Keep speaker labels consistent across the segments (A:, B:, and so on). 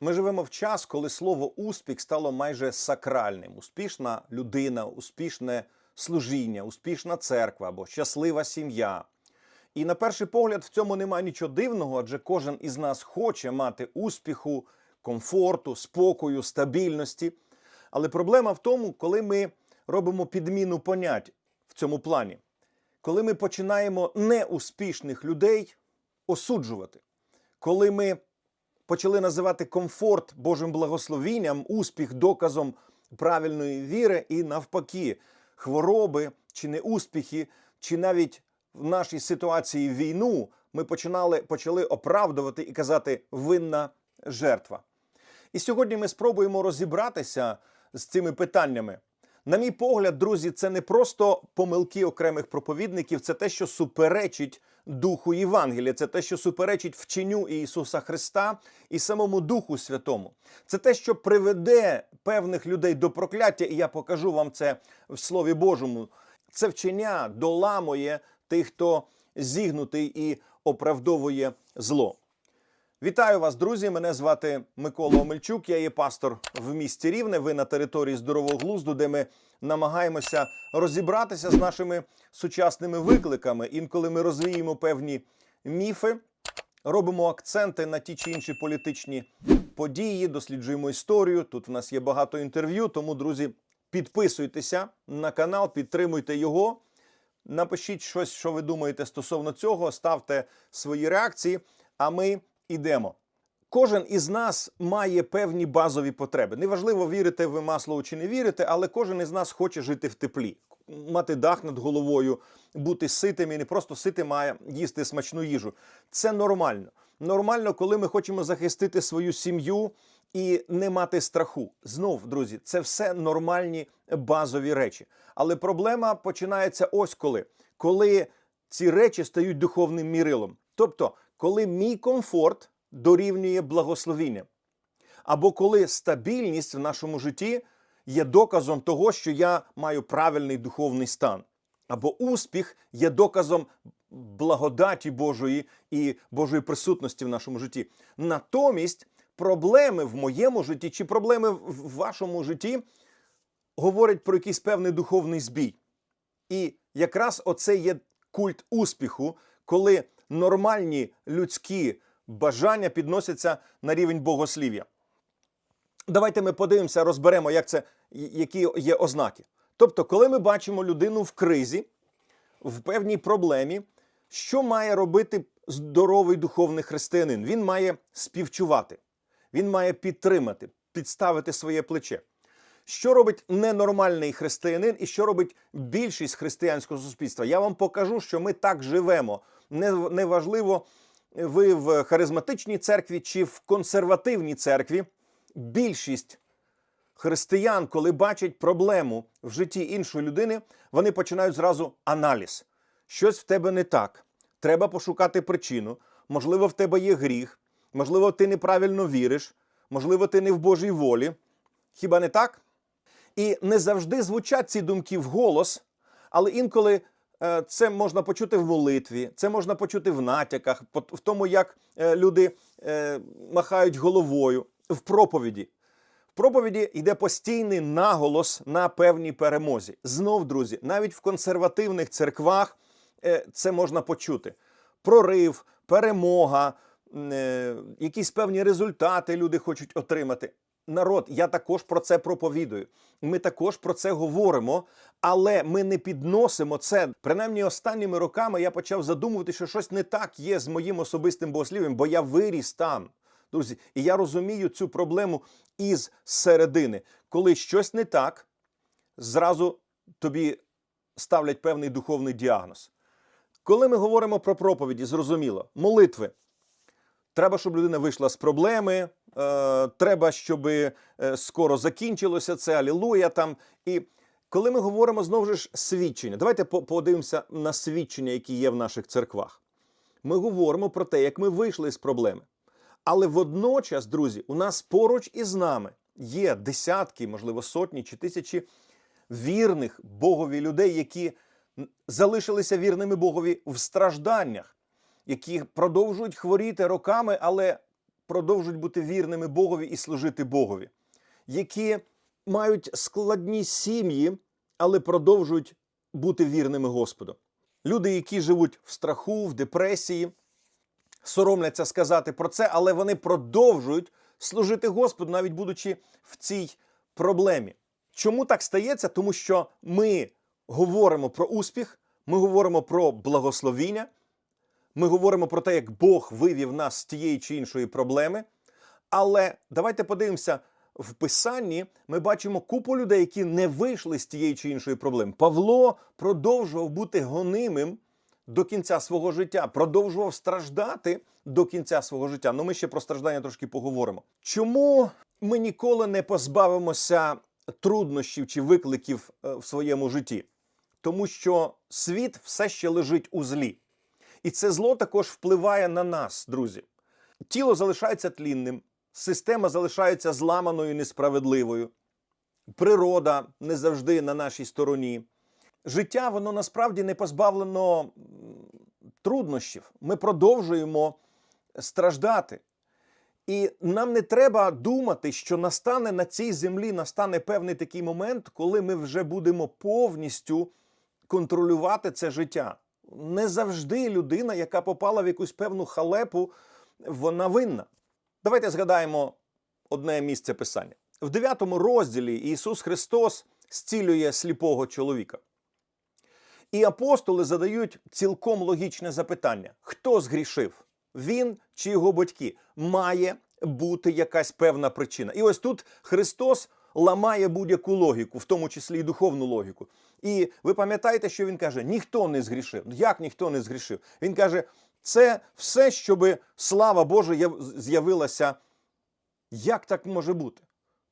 A: Ми живемо в час, коли слово успіх стало майже сакральним. Успішна людина, успішне служіння, успішна церква або щаслива сім'я. І на перший погляд в цьому немає нічого дивного, адже кожен із нас хоче мати успіху, комфорту, спокою, стабільності. Але проблема в тому, коли ми робимо підміну понять в цьому плані, коли ми починаємо неуспішних людей осуджувати, коли ми почали називати комфорт Божим благословінням, успіх доказом правильної віри, і навпаки, хвороби чи неуспіхи, чи навіть в нашій ситуації війну ми починали, почали оправдувати і казати винна жертва. І сьогодні ми спробуємо розібратися з цими питаннями. На мій погляд, друзі, це не просто помилки окремих проповідників, це те, що суперечить духу Євангелія, це те, що суперечить вченню Ісуса Христа і самому Духу Святому. Це те, що приведе певних людей до прокляття, і я покажу вам це в Слові Божому. Це вчення доламує тих, хто зігнутий і оправдовує зло. Вітаю вас, друзі! Мене звати Микола Омельчук. Я є пастор в місті Рівне. Ви на території здорового глузду, де ми намагаємося розібратися з нашими сучасними викликами. Інколи ми розвіємо певні міфи, робимо акценти на ті чи інші політичні події, досліджуємо історію. Тут в нас є багато інтерв'ю. Тому, друзі, підписуйтеся на канал, підтримуйте його. Напишіть щось, що ви думаєте стосовно цього, ставте свої реакції, а ми йдемо. Кожен із нас має певні базові потреби. Неважливо, вірите ви масло чи не вірите, але кожен із нас хоче жити в теплі, мати дах над головою, бути ситим і не просто ситим, а їсти смачну їжу. Це нормально. Нормально, коли ми хочемо захистити свою сім'ю і не мати страху. Знов, друзі, це все нормальні базові речі. Але проблема починається ось коли. Коли ці речі стають духовним мірилом. Тобто, коли мій комфорт дорівнює благословіння. Або коли стабільність в нашому житті є доказом того, що я маю правильний духовний стан. Або успіх є доказом благодаті Божої і Божої присутності в нашому житті. Натомість проблеми в моєму житті чи проблеми в вашому житті говорять про якийсь певний духовний збій. І якраз оце є культ успіху, коли нормальні людські бажання підносяться на рівень богослів'я. Давайте ми подивимося, розберемо, як це, які є ознаки. Тобто, коли ми бачимо людину в кризі, в певній проблемі, що має робити здоровий духовний християнин? Він має співчувати, він має підтримати, підставити своє плече. Що робить ненормальний християнин і що робить більшість християнського суспільства? Я вам покажу, що ми так живемо. Неважливо, ви в харизматичній церкві чи в консервативній церкві. Більшість християн, коли бачать проблему в житті іншої людини, вони починають зразу аналіз. Щось в тебе не так. Треба пошукати причину. Можливо, в тебе є гріх, можливо, ти неправильно віриш, можливо, ти не в Божій волі. Хіба не так? І не завжди звучать ці думки вголос, але інколи е, це можна почути в молитві, це можна почути в натяках, в тому, як е, люди е, махають головою, в проповіді. В проповіді йде постійний наголос на певній перемозі. Знов, друзі, навіть в консервативних церквах це можна почути. Прорив, перемога, якісь певні результати люди хочуть отримати народ, я також про це проповідую. Ми також про це говоримо, але ми не підносимо це. Принаймні, останніми роками я почав задумувати, що щось не так є з моїм особистим богослів'ям, бо я виріс там. Друзі, і я розумію цю проблему із середини. Коли щось не так, зразу тобі ставлять певний духовний діагноз. Коли ми говоримо про проповіді, зрозуміло, молитви. Треба, щоб людина вийшла з проблеми, треба, щоб скоро закінчилося це, алілуя там. І коли ми говоримо знову ж свідчення, давайте подивимося на свідчення, які є в наших церквах. Ми говоримо про те, як ми вийшли з проблеми. Але водночас, друзі, у нас поруч із нами є десятки, можливо, сотні чи тисячі вірних Богові людей, які залишилися вірними Богові в стражданнях які продовжують хворіти роками, але продовжують бути вірними Богові і служити Богові, які мають складні сім'ї, але продовжують бути вірними Господу. Люди, які живуть в страху, в депресії, соромляться сказати про це, але вони продовжують служити Господу, навіть будучи в цій проблемі. Чому так стається? Тому що ми говоримо про успіх, ми говоримо про благословіння, ми говоримо про те, як Бог вивів нас з тієї чи іншої проблеми. Але давайте подивимося. В Писанні ми бачимо купу людей, які не вийшли з тієї чи іншої проблеми. Павло продовжував бути гонимим до кінця свого життя, продовжував страждати до кінця свого життя. Ну ми ще про страждання трошки поговоримо. Чому ми ніколи не позбавимося труднощів чи викликів е, в своєму житті? Тому що світ все ще лежить у злі. І це зло також впливає на нас, друзі. Тіло залишається тлінним, система залишається зламаною і несправедливою, природа не завжди на нашій стороні. Життя, воно насправді не позбавлено труднощів. Ми продовжуємо страждати. І нам не треба думати, що настане на цій землі настане певний такий момент, коли ми вже будемо повністю контролювати це життя. Не завжди людина, яка попала в якусь певну халепу, вона винна. Давайте згадаємо одне місце писання. В 9 розділі Ісус Христос зцілює сліпого чоловіка. І апостоли задають цілком логічне запитання: хто згрішив? Він чи його батьки? Має бути якась певна причина. І ось тут Христос ламає будь-яку логіку, в тому числі і духовну логіку. І ви пам'ятаєте, що він каже: ніхто не згрішив. Як ніхто не згрішив? Він каже: це все, щоб слава Божа з'явилася. Як так може бути?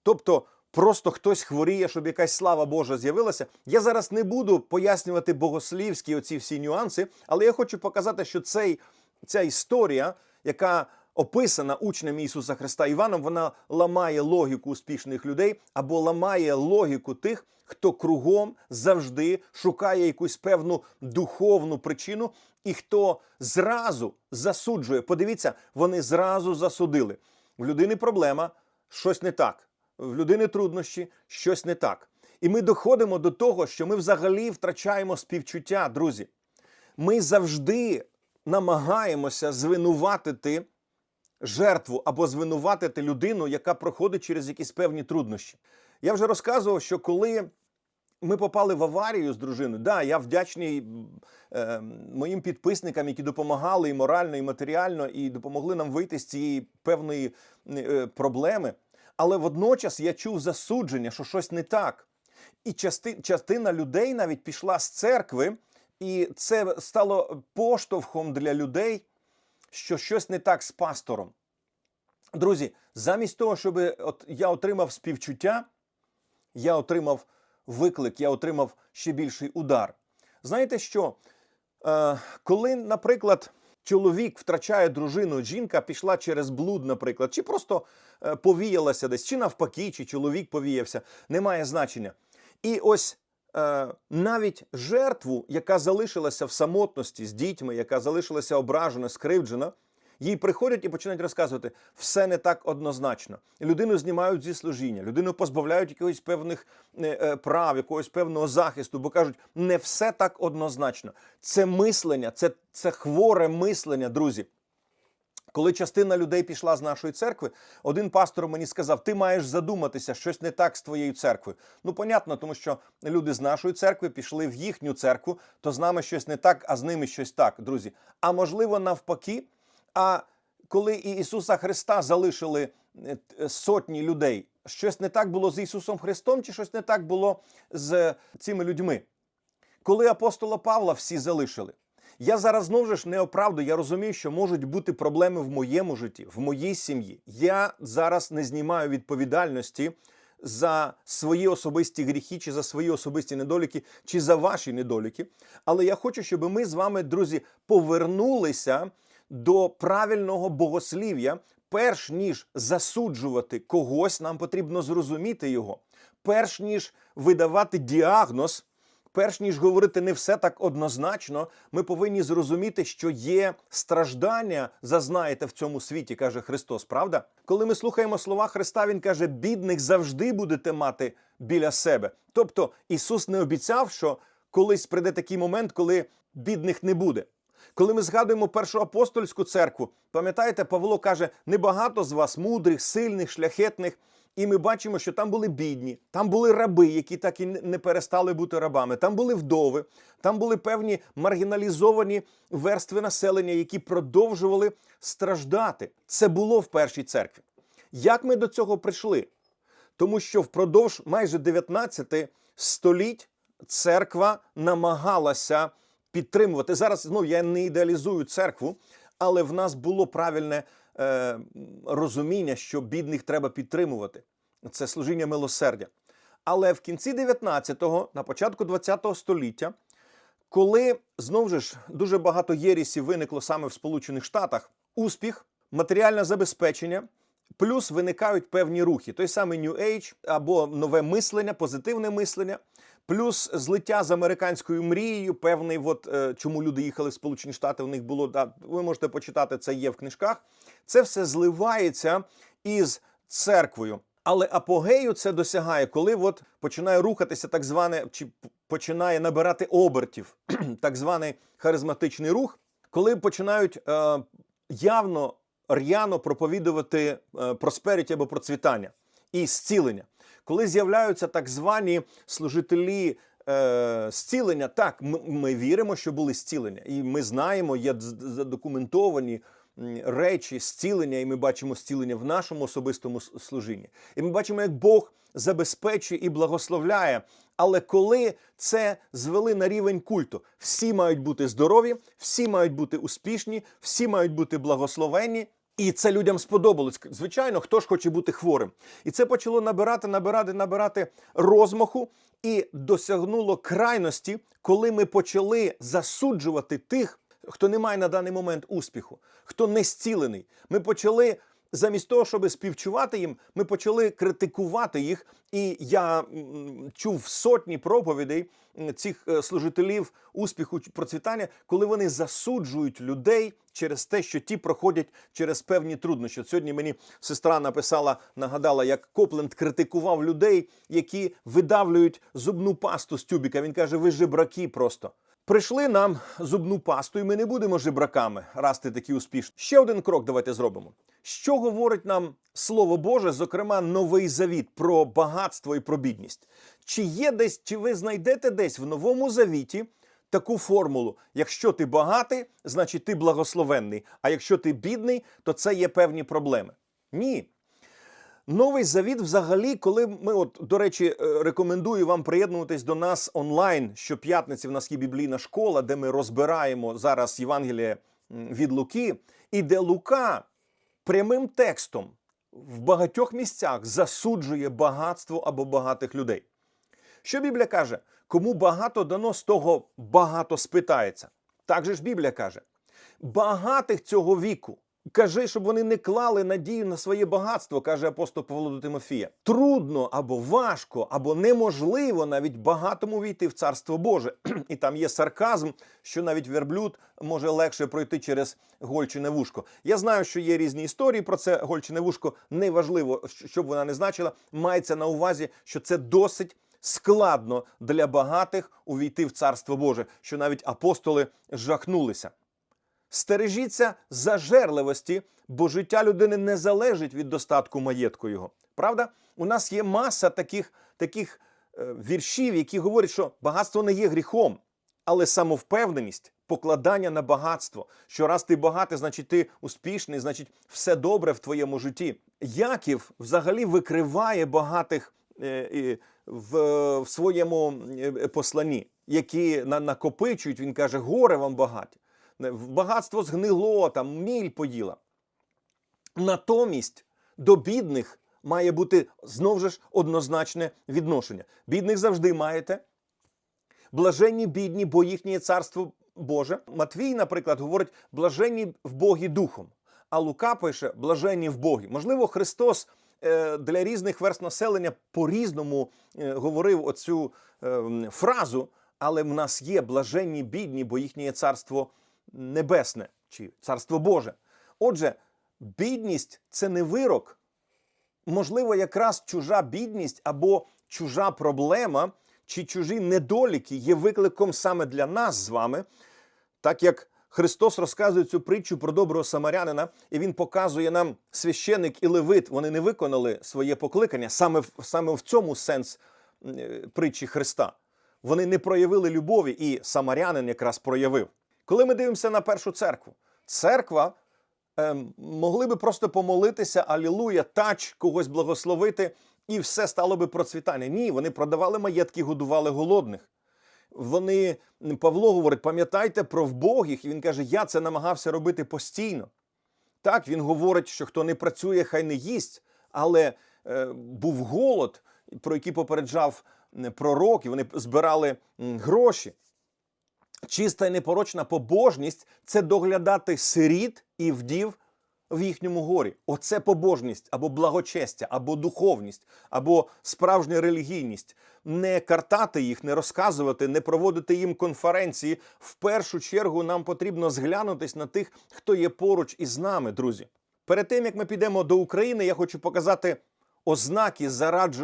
A: Тобто, просто хтось хворіє, щоб якась слава Божа з'явилася. Я зараз не буду пояснювати богослівські оці всі нюанси, але я хочу показати, що цей, ця історія, яка описана учнем Ісуса Христа Іваном, вона ламає логіку успішних людей або ламає логіку тих, хто кругом завжди шукає якусь певну духовну причину, і хто зразу засуджує. Подивіться, вони зразу засудили. В людини проблема, щось не так. В людини труднощі, щось не так. І ми доходимо до того, що ми взагалі втрачаємо співчуття, друзі. Ми завжди намагаємося звинуватити жертву або звинуватити людину, яка проходить через якісь певні труднощі. Я вже розказував, що коли ми попали в аварію з дружиною, да, я вдячний е, моїм підписникам, які допомагали і морально, і матеріально, і допомогли нам вийти з цієї певної е, проблеми. Але водночас я чув засудження, що щось не так. І части, частина людей навіть пішла з церкви, і це стало поштовхом для людей, що щось не так з пастором. Друзі, замість того, щоб от я отримав співчуття, я отримав виклик, я отримав ще більший удар. Знаєте що? Е, коли, наприклад, чоловік втрачає дружину, жінка пішла через блуд, наприклад, чи просто е, повіялася десь, чи навпаки, чи чоловік повіявся, немає значення. І ось е, навіть жертву, яка залишилася в самотності з дітьми, яка залишилася ображена, скривджена, їй приходять і починають розказувати, все не так однозначно. Людину знімають зі служіння, людину позбавляють якихось певних е, е, прав, якогось певного захисту, бо кажуть, не все так однозначно. Це мислення, це, це хворе мислення, друзі. Коли частина людей пішла з нашої церкви, один пастор мені сказав: ти маєш задуматися, щось не так з твоєю церквою. Ну, понятно, тому що люди з нашої церкви пішли в їхню церкву, то з нами щось не так, а з ними щось так, друзі. А можливо, навпаки. А коли і Ісуса Христа залишили е, сотні людей, щось не так було з Ісусом Христом, чи щось не так було з цими людьми? Коли апостола Павла всі залишили. Я зараз знову ж не оправдую, я розумію, що можуть бути проблеми в моєму житті, в моїй сім'ї. Я зараз не знімаю відповідальності за свої особисті гріхи, чи за свої особисті недоліки, чи за ваші недоліки. Але я хочу, щоб ми з вами, друзі, повернулися до правильного богослів'я, перш ніж засуджувати когось, нам потрібно зрозуміти його. Перш ніж видавати діагноз, перш ніж говорити не все так однозначно, ми повинні зрозуміти, що є страждання, зазнаєте в цьому світі, каже Христос. Правда? Коли ми слухаємо слова Христа, Він каже: бідних завжди будете мати біля себе. Тобто Ісус не обіцяв, що колись прийде такий момент, коли бідних не буде. Коли ми згадуємо першу апостольську церкву, пам'ятаєте, Павло каже: небагато з вас мудрих, сильних, шляхетних. І ми бачимо, що там були бідні, там були раби, які так і не перестали бути рабами. Там були вдови, там були певні маргіналізовані верстви населення, які продовжували страждати. Це було в першій церкві. Як ми до цього прийшли? Тому що впродовж майже 19 століть церква намагалася підтримувати. Зараз знову я не ідеалізую церкву, але в нас було правильне е, розуміння, що бідних треба підтримувати. Це служіння милосердя. Але в кінці 19-го, на початку 20-го століття, коли знову ж дуже багато єрісів виникло саме в Сполучених Штатах, успіх, матеріальне забезпечення. Плюс виникають певні рухи, той самий New Age або нове мислення, позитивне мислення, плюс злиття з американською мрією. Певний, от е, чому люди їхали в Сполучені Штати. У них було да, ви можете почитати це є в книжках. Це все зливається із церквою. Але апогею це досягає, коли от починає рухатися так зване, чи починає набирати обертів, так званий харизматичний рух, коли починають е, явно р'яно проповідувати е, просперіті або процвітання і зцілення. Коли з'являються так звані служителі е, зцілення, так, ми, ми віримо, що були зцілення, і ми знаємо, є задокументовані речі зцілення, і ми бачимо зцілення в нашому особистому служінні. І ми бачимо, як Бог забезпечує і благословляє. Але коли це звели на рівень культу, всі мають бути здорові, всі мають бути успішні, всі мають бути благословенні. І це людям сподобалось. Звичайно, хто ж хоче бути хворим. І це почало набирати, набирати, набирати розмаху і досягнуло крайності, коли ми почали засуджувати тих, хто не має на даний момент успіху, хто не зцілений. Ми почали. Замість того, щоб співчувати їм, ми почали критикувати їх. І я чув сотні проповідей цих служителів успіху процвітання, коли вони засуджують людей через те, що ті проходять через певні труднощі. Сьогодні мені сестра написала, нагадала, як Копленд критикував людей, які видавлюють зубну пасту з тюбіка. Він каже: ви жебраки просто. Прийшли нам зубну пасту, і ми не будемо жебраками, раз ти такі успішні. Ще один крок давайте зробимо. Що говорить нам Слово Боже, зокрема, новий завіт про багатство і про бідність? Чи є десь, чи ви знайдете десь в новому завіті таку формулу: якщо ти багатий, значить ти благословенний. А якщо ти бідний, то це є певні проблеми. Ні. Новий завіт, взагалі, коли ми, от до речі, рекомендую вам приєднуватись до нас онлайн. Щоп'ятниці в нас є біблійна школа, де ми розбираємо зараз Євангеліє від Луки, і де Лука прямим текстом в багатьох місцях засуджує багатство або багатих людей. Що Біблія каже? Кому багато дано, з того багато спитається. Так же ж Біблія каже: багатих цього віку. Кажи, щоб вони не клали надію на своє багатство, каже апостол Павло до Тимофія. Трудно або важко, або неможливо навіть багатому війти в царство Боже. І там є сарказм, що навіть верблюд може легше пройти через гольчине вушко. Я знаю, що є різні історії про це гольчине вушко. Неважливо, щоб вона не значила. Мається на увазі, що це досить. Складно для багатих увійти в царство Боже, що навіть апостоли жахнулися. Стережіться зажерливості, бо життя людини не залежить від достатку маєтку його. Правда, у нас є маса таких таких е, віршів, які говорять, що багатство не є гріхом, але самовпевненість, покладання на багатство. Що раз ти багатий, значить ти успішний, значить все добре в твоєму житті. Яків взагалі викриває багатих е, в, своєму посланні, які на, накопичують. Він каже, горе вам багаті багатство згнило, там міль поїла. Натомість до бідних має бути знову ж однозначне відношення. Бідних завжди маєте. Блаженні бідні, бо їхнє царство Боже. Матвій, наприклад, говорить блаженні в Богі духом. А Лука пише блаженні в Богі. Можливо, Христос е, для різних верст населення по-різному е, говорив оцю ем, фразу. але в нас є блаженні бідні, бо їхнє царство небесне чи царство Боже. Отже, бідність це не вирок. Можливо, якраз чужа бідність або чужа проблема чи чужі недоліки є викликом саме для нас з вами, так як Христос розказує цю притчу про доброго самарянина, і Він показує нам священик і левит. Вони не виконали своє покликання саме саме в цьому сенс е, притчі Христа. Вони не проявили любові, і самарянин якраз проявив. Коли ми дивимося на першу церкву, церква ем, могли би просто помолитися, алілуя, тач, когось благословити, і все стало би процвітання. Ні, вони продавали маєтки, годували голодних. Вони Павло говорить: пам'ятайте про вбогих, і він каже: Я це намагався робити постійно. Так, він говорить, що хто не працює, хай не їсть, але е, був голод, про який попереджав е, пророк, і вони збирали гроші. Чиста і непорочна побожність це доглядати сиріт і вдів в їхньому горі. Оце побожність або благочестя, або духовність, або справжня релігійність. Не картати їх, не розказувати, не проводити їм конференції. В першу чергу нам потрібно зглянутись на тих, хто є поруч із нами, друзі. Перед тим як ми підемо до України, я хочу показати ознаки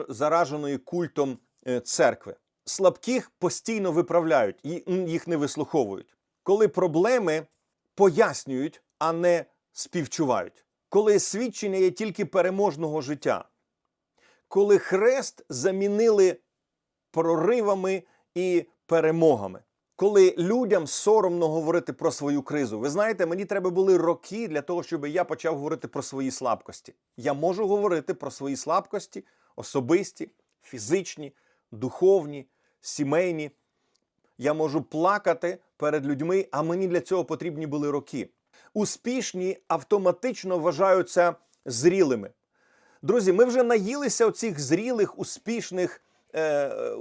A: зараженої культом е, церкви. Слабких постійно виправляють, ї- їх не вислуховують. Коли проблеми пояснюють, а не співчувають. Коли свідчення є тільки переможного життя. Коли хрест замінили проривами і перемогами. Коли людям соромно говорити про свою кризу, ви знаєте, мені треба були роки для того, щоб я почав говорити про свої слабкості. Я можу говорити про свої слабкості особисті, фізичні, духовні, сімейні. Я можу плакати перед людьми, а мені для цього потрібні були роки. Успішні автоматично вважаються зрілими. Друзі, ми вже наїлися оцих зрілих, успішних е,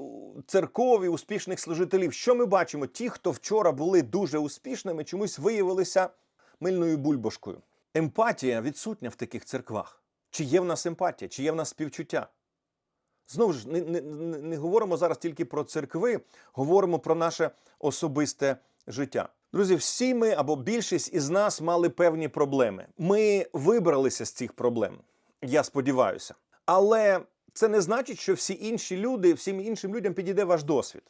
A: церков і успішних служителів. Що ми бачимо? Ті, хто вчора були дуже успішними, чомусь виявилися мильною бульбашкою. Емпатія відсутня в таких церквах. Чи є в нас емпатія, чи є в нас співчуття? Знову ж не, не, не говоримо зараз тільки про церкви, говоримо про наше особисте життя. Друзі, всі ми або більшість із нас мали певні проблеми. Ми вибралися з цих проблем. Я сподіваюся. Але це не значить, що всі інші люди, всім іншим людям підійде ваш досвід.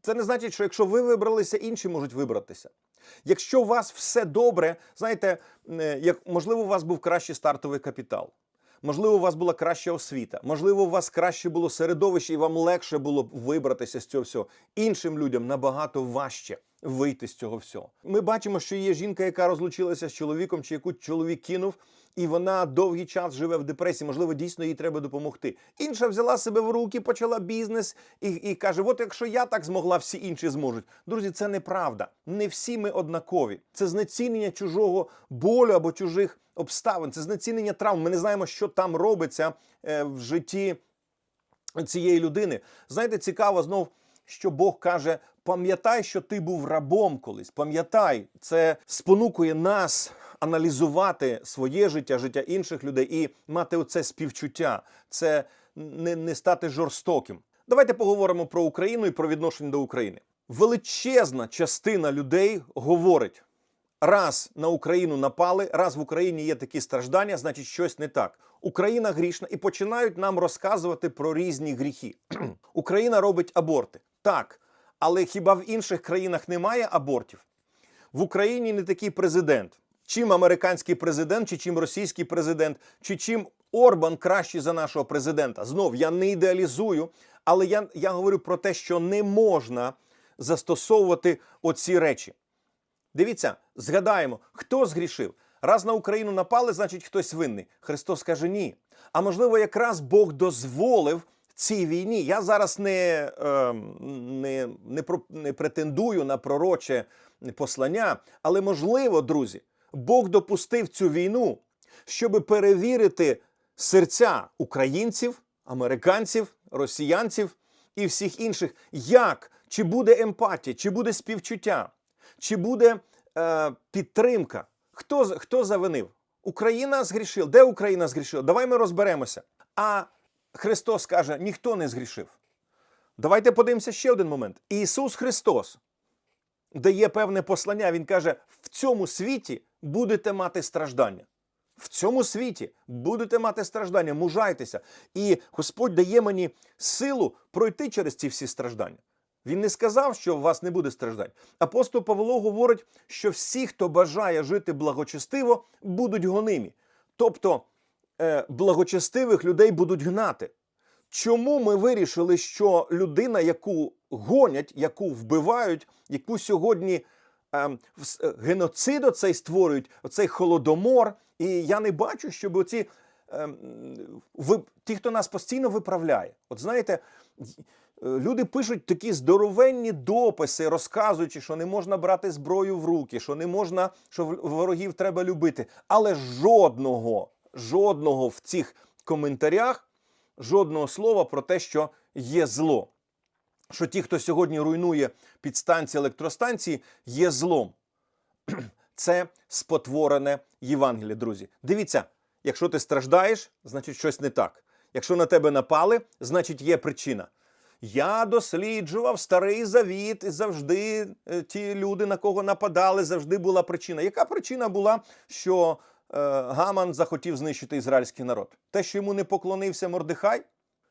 A: Це не значить, що якщо ви вибралися, інші можуть вибратися. Якщо у вас все добре, знаєте, е, як можливо, у вас був кращий стартовий капітал. Можливо, у вас була краща освіта, можливо, у вас краще було середовище, і вам легше було б вибратися з цього всього. Іншим людям набагато важче вийти з цього всього. Ми бачимо, що є жінка, яка розлучилася з чоловіком, чи яку чоловік кинув, і вона довгий час живе в депресії. Можливо, дійсно їй треба допомогти. Інша взяла себе в руки, почала бізнес і, і каже: От якщо я так змогла, всі інші зможуть. Друзі, це неправда. Не всі ми однакові. Це знецінення чужого болю або чужих обставин, це знецінення травм. Ми не знаємо, що там робиться е, в житті цієї людини. Знаєте, цікаво знов, що Бог каже: пам'ятай, що ти був рабом колись. Пам'ятай, це спонукує нас аналізувати своє життя, життя інших людей і мати оце співчуття, це не, не стати жорстоким. Давайте поговоримо про Україну і про відношення до України. Величезна частина людей говорить: раз на Україну напали, раз в Україні є такі страждання, значить щось не так. Україна грішна і починають нам розказувати про різні гріхи. Україна робить аборти. Так, але хіба в інших країнах немає абортів? В Україні не такий президент. Чим американський президент, чи чим російський президент, чи чим Орбан кращий за нашого президента. Знов я не ідеалізую, але я, я говорю про те, що не можна застосовувати оці речі. Дивіться, згадаємо, хто згрішив. Раз на Україну напали, значить хтось винний. Христос каже ні. А можливо, якраз Бог дозволив цій війні. Я зараз не, е, не, не, не претендую на пророче послання, але можливо, друзі, Бог допустив цю війну, щоб перевірити серця українців, американців, росіянців і всіх інших, як чи буде емпатія, чи буде співчуття, чи буде е, підтримка. Хто, хто завинив? Україна згрішила. Де Україна згрішила? Давай ми розберемося. А Христос каже: ніхто не згрішив. Давайте подивимося ще один момент. Ісус Христос дає певне послання. Він каже: в цьому світі будете мати страждання. В цьому світі будете мати страждання, мужайтеся. І Господь дає мені силу пройти через ці всі страждання. Він не сказав, що у вас не буде страждань. Апостол Павло говорить, що всі, хто бажає жити благочестиво, будуть гонимі. Тобто е, благочестивих людей будуть гнати. Чому ми вирішили, що людина, яку гонять, яку вбивають, яку сьогодні геноцид оцей створюють, оцей холодомор, і я не бачу, щоб оці ем, ви, ті, хто нас постійно виправляє. От знаєте, е, люди пишуть такі здоровенні дописи, розказуючи, що не можна брати зброю в руки, що не можна, що ворогів треба любити. Але жодного, жодного в цих коментарях жодного слова про те, що є зло. Що ті, хто сьогодні руйнує підстанції електростанції, є злом. Це спотворене Євангеліє, друзі. Дивіться, якщо ти страждаєш, значить щось не так. Якщо на тебе напали, значить є причина. Я досліджував старий завіт, і завжди е, ті люди, на кого нападали, завжди була причина. Яка причина була, що е, Гаман захотів знищити ізраїльський народ? Те, що йому не поклонився Мордехай?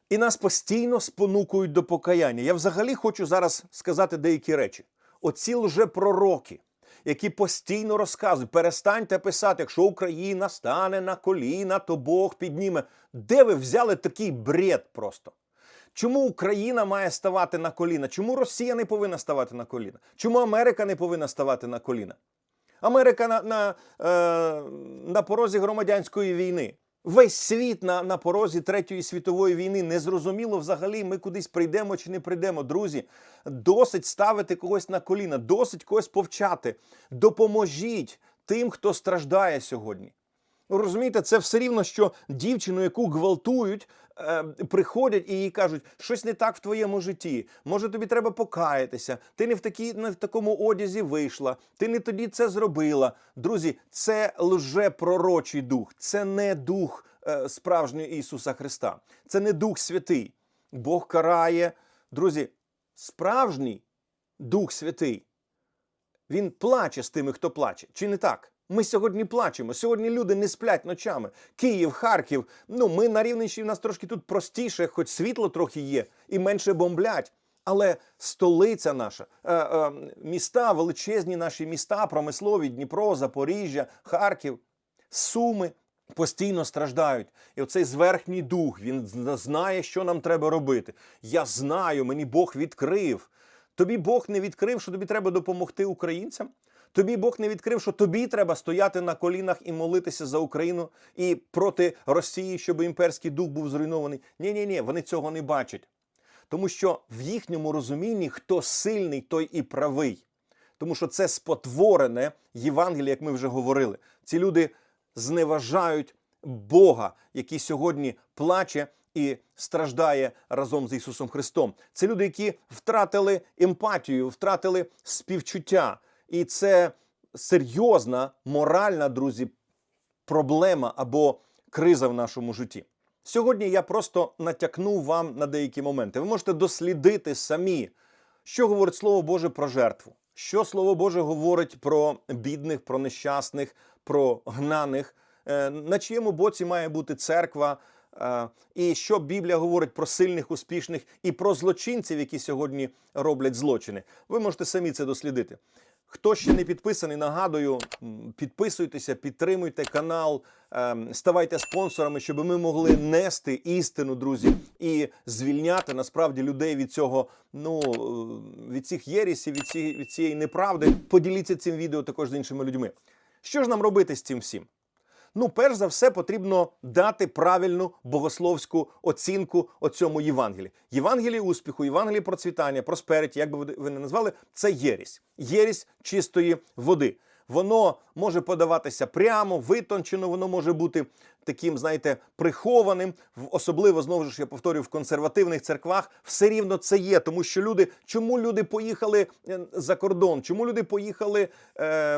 A: І нас постійно спонукують до покаяння. Я взагалі хочу зараз сказати деякі речі. Оці лжепророки, які постійно розказують, перестаньте писати, якщо Україна стане на коліна, то Бог підніме. Де ви взяли такий бред просто? Чому Україна має ставати на коліна? Чому Росія не повинна ставати на коліна? Чому Америка не повинна ставати на коліна? Америка на, на, е, на порозі громадянської війни. Весь світ на, на порозі Третьої світової війни. Незрозуміло взагалі, ми кудись прийдемо чи не прийдемо. Друзі, досить ставити когось на коліна, досить когось повчати. Допоможіть тим, хто страждає сьогодні. Ви Розумієте, це все рівно, що дівчину, яку гвалтують, е, приходять і їй кажуть, щось не так в твоєму житті. Може, тобі треба покаятися. Ти не в такій, не в такому одязі вийшла, ти не тоді це зробила. Друзі, це лжепророчий дух, це не дух е, справжнього Ісуса Христа, це не Дух Святий. Бог карає. Друзі, справжній Дух Святий. Він плаче з тими, хто плаче. Чи не так? Ми сьогодні плачемо. Сьогодні люди не сплять ночами. Київ, Харків. Ну, ми на Рівненщині, в нас трошки тут простіше, хоч світло трохи є, і менше бомблять. Але столиця наша, е, е, міста, величезні наші міста, промислові, Дніпро, Запоріжжя, Харків, Суми постійно страждають. І оцей зверхній дух, він знає, що нам треба робити. Я знаю, мені Бог відкрив. Тобі Бог не відкрив, що тобі треба допомогти українцям. Тобі Бог не відкрив, що тобі треба стояти на колінах і молитися за Україну і проти Росії, щоб імперський дух був зруйнований. Ні, ні, ні, вони цього не бачать. Тому що в їхньому розумінні хто сильний, той і правий. Тому що це спотворене Євангеліє, як ми вже говорили. Ці люди зневажають Бога, який сьогодні плаче і страждає разом з Ісусом Христом. Це люди, які втратили емпатію, втратили співчуття. І це серйозна моральна, друзі, проблема або криза в нашому житті. Сьогодні я просто натякну вам на деякі моменти. Ви можете дослідити самі, що говорить Слово Боже про жертву, що Слово Боже говорить про бідних, про нещасних, про гнаних, е, на чиєму боці має бути церква, е, і що Біблія говорить про сильних, успішних і про злочинців, які сьогодні роблять злочини. Ви можете самі це дослідити. Хто ще не підписаний, нагадую, підписуйтеся, підтримуйте канал, ем, ставайте спонсорами, щоб ми могли нести істину, друзі, і звільняти насправді людей від цього, ну е, від цих єрісів, від цієї, цієї неправди. Поділіться цим відео також з іншими людьми. Що ж нам робити з цим всім? Ну, перш за все, потрібно дати правильну богословську оцінку оцьому Євангелі. Євангелії успіху, Євангелії процвітання, просперіті, як би ви- не назвали, це єрість. Єрість чистої води. Воно може подаватися прямо, витончено, воно може бути таким, знаєте, прихованим, особливо знову ж я повторюю, в консервативних церквах, все рівно це є. Тому що люди, чому люди поїхали е, за кордон? Чому люди поїхали е,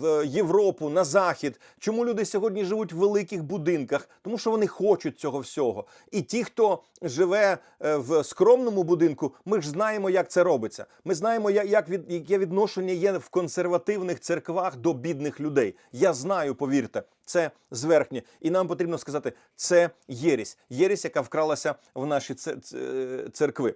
A: в Європу на захід? Чому люди сьогодні живуть в великих будинках? Тому що вони хочуть цього всього. І ті, хто живе е, в скромному будинку, ми ж знаємо, як це робиться. Ми знаємо, як від яке відношення є в консервативних церквах до бідних людей. Я знаю, повірте, це зверхнє. І нам потрібно сказати, це єресь. Єресь, яка вкралася в наші це- церкви.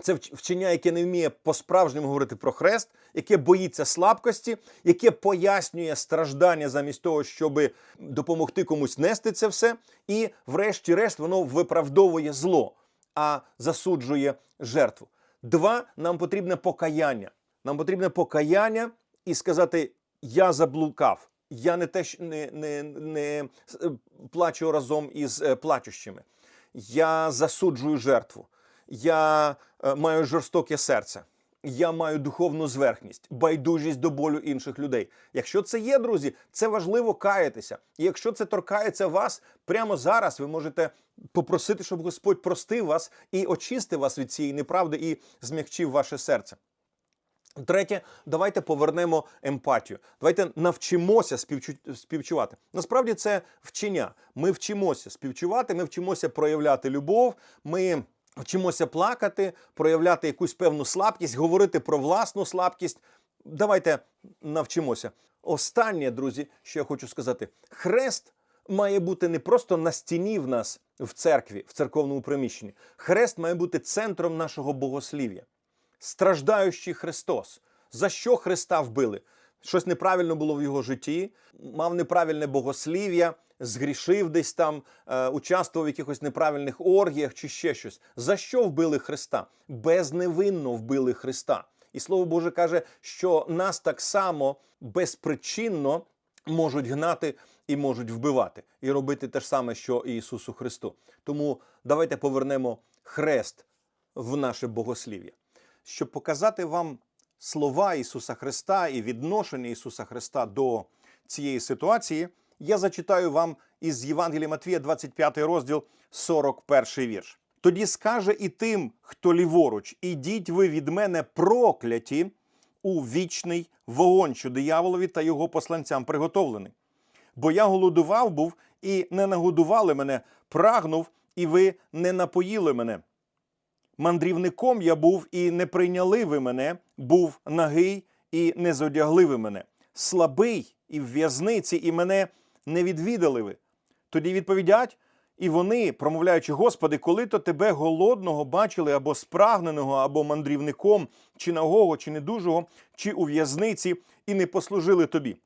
A: Це вчення, яке не вміє по-справжньому говорити про хрест, яке боїться слабкості, яке пояснює страждання замість того, щоб допомогти комусь нести це все. І, врешті-решт, воно виправдовує зло, а засуджує жертву. Два, нам потрібне покаяння. Нам потрібне покаяння і сказати: Я заблукав. Я не те, не, не, не е, плачу разом із е, плачущими. Я засуджую жертву. Я е, маю жорстоке серце. Я маю духовну зверхність, байдужість до болю інших людей. Якщо це є, друзі, це важливо каятися. І якщо це торкається вас прямо зараз, ви можете попросити, щоб Господь простив вас і очистив вас від цієї неправди і змягчив ваше серце. Третє, давайте повернемо емпатію. Давайте навчимося співчу- співчувати. Насправді це вчення. Ми вчимося співчувати, ми вчимося проявляти любов. Ми вчимося плакати, проявляти якусь певну слабкість, говорити про власну слабкість. Давайте навчимося. Останнє, друзі, що я хочу сказати: хрест має бути не просто на стіні в нас в церкві, в церковному приміщенні. Хрест має бути центром нашого богослів'я страждаючий Христос. За що Христа вбили? Щось неправильно було в його житті, мав неправильне богослів'я, згрішив десь там, е, участвував в якихось неправильних оргіях чи ще щось. За що вбили Христа? Безневинно вбили Христа. І Слово Боже каже, що нас так само безпричинно можуть гнати і можуть вбивати, і робити те ж саме, що і Ісусу Христу. Тому давайте повернемо хрест в наше богослів'я щоб показати вам слова Ісуса Христа і відношення Ісуса Христа до цієї ситуації, я зачитаю вам із Євангелія Матвія, 25 розділ, 41 вірш. Тоді скаже і тим, хто ліворуч, ідіть ви від мене прокляті у вічний вогонь, що дияволові та його посланцям приготовлений. Бо я голодував був і не нагодували мене, прагнув, і ви не напоїли мене. Мандрівником я був і не прийняли ви мене, був нагий і не зодягли ви мене, слабий і в в'язниці, і мене не відвідали ви. Тоді відповідять, і вони, промовляючи, Господи, коли то тебе голодного бачили або спрагненого, або мандрівником, чи нагого, чи недужого, чи у в'язниці, і не послужили тобі.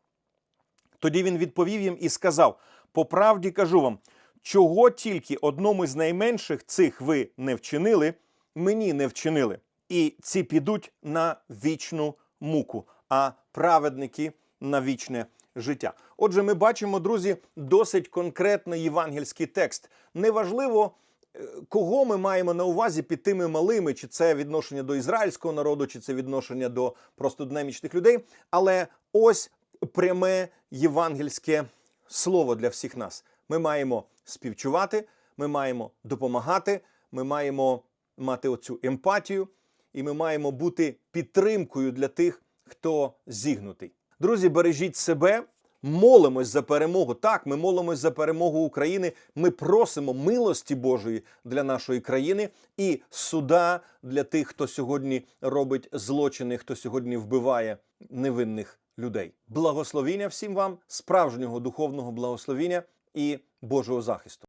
A: Тоді він відповів їм і сказав: По правді кажу вам, чого тільки одному з найменших цих ви не вчинили, мені не вчинили. І ці підуть на вічну муку, а праведники на вічне життя. Отже, ми бачимо, друзі, досить конкретний євангельський текст. Неважливо, е, кого ми маємо на увазі під тими малими, чи це відношення до ізраїльського народу, чи це відношення до просто динамічних людей. Але ось пряме євангельське слово для всіх нас. Ми маємо співчувати, ми маємо допомагати, ми маємо мати оцю емпатію, і ми маємо бути підтримкою для тих, хто зігнутий. Друзі, бережіть себе. Молимось за перемогу. Так, ми молимось за перемогу України. Ми просимо милості Божої для нашої країни і суда для тих, хто сьогодні робить злочини, хто сьогодні вбиває невинних людей. Благословіння всім вам, справжнього духовного благословіння і Божого захисту.